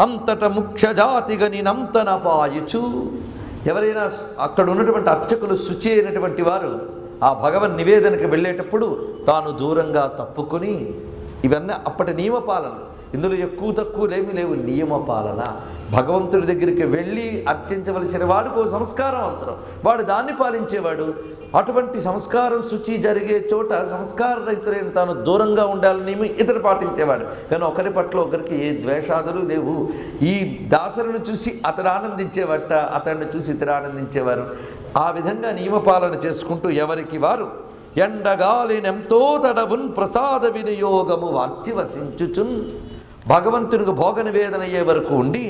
అంతట ముఖ్య జాతిగని ఎవరైనా అక్కడ ఉన్నటువంటి అర్చకులు శుచి అయినటువంటి వారు ఆ భగవన్ నివేదనకు వెళ్ళేటప్పుడు తాను దూరంగా తప్పుకొని ఇవన్నీ అప్పటి నియమపాలన ఇందులో ఎక్కువ తక్కువలేమీ లేవు నియమపాలన. భగవంతుడి దగ్గరికి వెళ్ళి అర్చించవలసిన వాడికి ఓ సంస్కారం అవసరం. వాడు దాన్ని పాలించేవాడు. అటువంటి సంస్కారం శుచి జరిగే చోట సంస్కార రహితులైన తాను దూరంగా ఉండాలని ఇతరు పాటించేవాడు. కానీ ఒకరి పట్ల ఒకరికి ఏ ద్వేషాదులు లేవు. ఈ దాసరును చూసి అతను ఆనందించేవట అతన్ని చూసి ఇతరు ఆనందించేవారు. ఆ విధంగా నియమపాలన చేసుకుంటూ ఎవరికి వారు? ఎండగాలినెంతో తడవున్ ప్రసాద వినియోగము వార్చి వసించుచున్. భగవంతునికి భోగ నివేదన అయ్యే వరకు ఉండి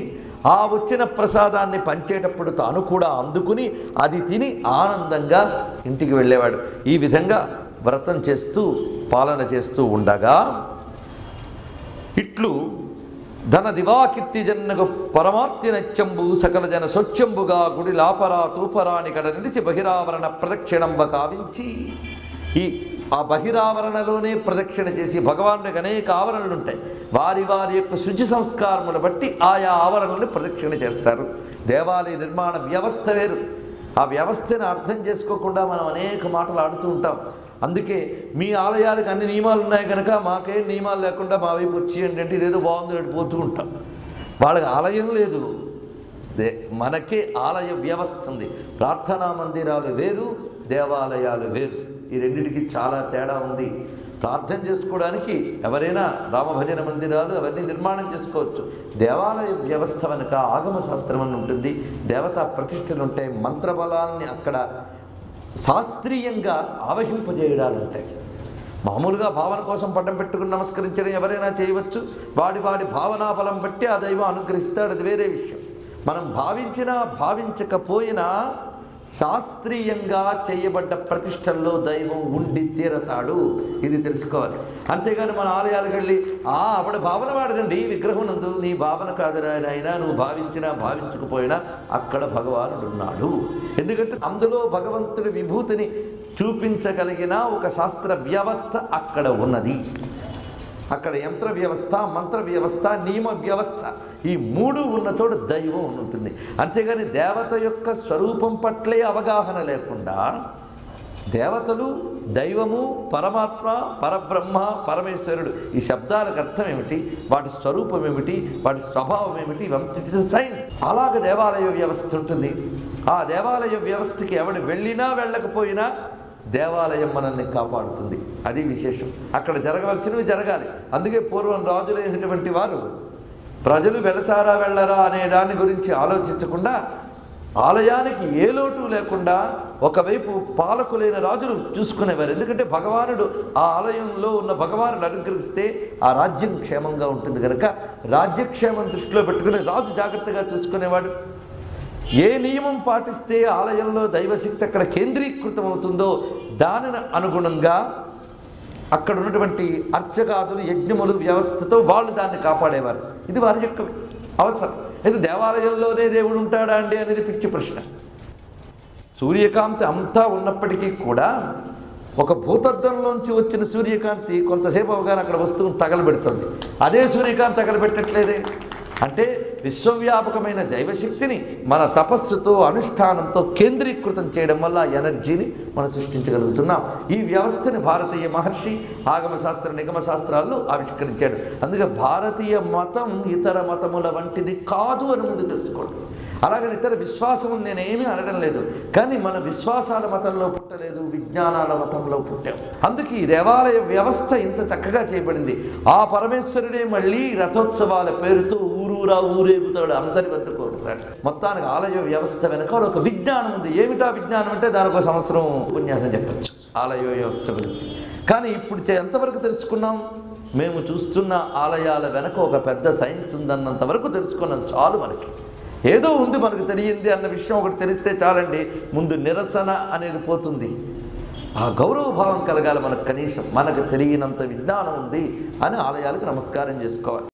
ఆ వచ్చిన ప్రసాదాన్ని పంచేటప్పుడు తాను కూడా అందుకుని అది తిని ఆనందంగా ఇంటికి వెళ్ళేవాడు. ఈ విధంగా వ్రతం చేస్తూ పాలన చేస్తూ ఉండగా ఇట్లు ధన దివాకీర్తి జన్నకు పరమార్తి నత్యంబు సకల జన స్వచ్ఛంబుగా గుడి లాపరా తూపరాని కడ నిలిచి బహిరావరణ ప్రదక్షిణంబ కావించి ఈ ఆ బహిరావరణలోనే ప్రదక్షిణ చేసి భగవానుడికి అనేక ఆవరణలు ఉంటాయి. వారి వారి యొక్క శుచి సంస్కారమును బట్టి ఆయా ఆవరణలను ప్రదక్షిణ చేస్తారు. దేవాలయ నిర్మాణ వ్యవస్థ వేరు. ఆ వ్యవస్థను అర్థం చేసుకోకుండా మనం అనేక మాటలు ఆడుతూ ఉంటాం. అందుకే మీ ఆలయాలకు అన్ని నియమాలు ఉన్నాయి కనుక మాకేం నియమాలు లేకుండా మా వైపు వచ్చి అంటే ఇదేదో బాగుంది పోతూ ఉంటాం. వాళ్ళకి ఆలయం లేదు. మనకే ఆలయ వ్యవస్థ ఉంది. ప్రార్థనా మందిరాలు వేరు దేవాలయాలు వేరు. ఈ రెండింటికి చాలా తేడా ఉంది. ప్రార్థన చేసుకోవడానికి ఎవరైనా రామభజన మందిరాలు అవన్నీ నిర్మాణం చేసుకోవచ్చు. దేవాలయ వ్యవస్థ వెనుక ఆగమ శాస్త్రం అని ఉంటుంది. దేవతా ప్రతిష్టలు ఉంటాయి. మంత్రబలాన్ని అక్కడ శాస్త్రీయంగా ఆవహింపజేయడాలు ఉంటాయి. మామూలుగా భావన కోసం పట్టం పెట్టుకుని నమస్కరించడం ఎవరైనా చేయవచ్చు. వాడి వాడి భావనా బలం బట్టి ఆ దైవం అనుగ్రహిస్తాడు. అది వేరే విషయం. మనం భావించినా భావించకపోయినా శాస్త్రీయంగా చేయబడ్డ ప్రతిష్టల్లో దైవం ఉండి తీరతాడు. ఇది తెలుసుకోవాలి. అంతేగాని మన ఆలయాలకు వెళ్ళి ఆ ఆవిడ భావన వాడదండి. విగ్రహం నందు నీ భావన కాదు అయినా నువ్వు భావించినా భావించకపోయినా అక్కడ భగవానుడు ఉన్నాడు ఎందుకంటే అందులో భగవంతుడి విభూతిని చూపించగలిగిన ఒక శాస్త్ర వ్యవస్థ అక్కడ ఉన్నది. అక్కడ యంత్ర వ్యవస్థ మంత్ర వ్యవస్థ నియమ వ్యవస్థ ఈ మూడు ఉన్న చోట దైవం ఉంటుంది. అంతేగాని దేవత యొక్క స్వరూపం పట్లే అవగాహన లేకుండా దేవతలు దైవము పరమాత్మ పరబ్రహ్మ పరమేశ్వరుడు ఈ శబ్దాలకు అర్థం ఏమిటి? వాటి స్వరూపం ఏమిటి? వాటి స్వభావం ఏమిటి? It's science. అలాగ దేవాలయ వ్యవస్థ ఉంటుంది. ఆ దేవాలయ వ్యవస్థకి ఎవడు వెళ్ళినా వెళ్ళకపోయినా దేవాలయం మనల్ని కాపాడుతుంది. అది విశేషం. అక్కడ జరగవలసినవి జరగాలి. అందుకే పూర్వం రాజులైనటువంటి వారు ప్రజలు వెళతారా వెళ్ళరా అనే దాని గురించి ఆలోచించకుండా ఆలయానికి ఏ లోటు లేకుండా ఒకవైపు పాలకులైన రాజులు చూసుకునేవారు. ఎందుకంటే భగవానుడు ఆ ఆలయంలో ఉన్న భగవానుడు అనుగ్రహిస్తే ఆ రాజ్యం క్షేమంగా ఉంటుంది కనుక రాజ్యక్షేమం దృష్టిలో పెట్టుకుని రాజు జాగ్రత్తగా చూసుకునేవాడు. ఏ నియమం పాటిస్తే ఆలయంలో దైవశక్తి అక్కడ కేంద్రీకృతం అవుతుందో దానిని అనుగుణంగా అక్కడ ఉన్నటువంటి అర్చగాదులు యజ్ఞములు వ్యవస్థతో వాళ్ళు దాన్ని కాపాడేవారు. ఇది వారి యొక్క అవసరం. అయితే దేవాలయంలోనే దేవుడు ఉంటాడా అండి అనేది పిచ్చి ప్రశ్న. సూర్యకాంతి అంతా ఉన్నప్పటికీ కూడా ఒక భూతద్దంలోంచి వచ్చిన సూర్యకాంతి కొంతసేపు అవగానే అక్కడ వస్తువును తగలబెడుతుంది. అదే సూర్యకాంతి తగలబెట్టట్లేదే. అంటే విశ్వవ్యాపకమైన దైవశక్తిని మన తపస్సుతో అనుష్ఠానంతో కేంద్రీకృతం చేయడం వల్ల ఎనర్జీని మనం సృష్టించగలుగుతున్నాం. ఈ వ్యవస్థని భారతీయ మహర్షి ఆగమ శాస్త్ర నిగమ శాస్త్రాల్లో ఆవిష్కరించాడు. అందుకే భారతీయ మతం ఇతర మతముల వంటిది కాదు అని ముందు తెలుసుకోండి. అలాగని ఇతర విశ్వాసం నేనేమీ అనడం లేదు. కానీ మన విశ్వాసాల మతంలో పుట్టలేదు విజ్ఞానాల మతంలో పుట్టాం. అందుకే ఈ దేవాలయ వ్యవస్థ ఇంత చక్కగా చేయబడింది. ఆ పరమేశ్వరుడే మళ్ళీ రథోత్సవాల పేరుతో ఊరూరా ఊరేగుతాడు అందరి వద్దకు వస్తాడు. మొత్తానికి ఆలయ వ్యవస్థ వెనక ఒక విజ్ఞానం ఉంది. ఏమిటా విజ్ఞానం అంటే దానికి ఒక సంవత్సరం ఉపన్యాసం చెప్పచ్చు. ఆలయ వ్యవస్థ గురించి. కానీ ఇప్పుడు చే- ఎంతవరకు తెలుసుకున్నాం? మేము చూస్తున్న ఆలయాల వెనక ఒక పెద్ద సైన్స్ ఉందన్నంత వరకు తెలుసుకున్నాం. చాలు మనకి. ఏదో ఉంది మనకు తెలియంది అన్న విషయం ఒకటి తెలిస్తే చాలండి ముందు నిరసన అనేది పోతుంది. ఆ గౌరవ భావం కలగాలి మనకు కనీసం మనకు తెలియనంత విజ్ఞానం ఉంది అని ఆలయాలకు నమస్కారం చేసుకోవాలి.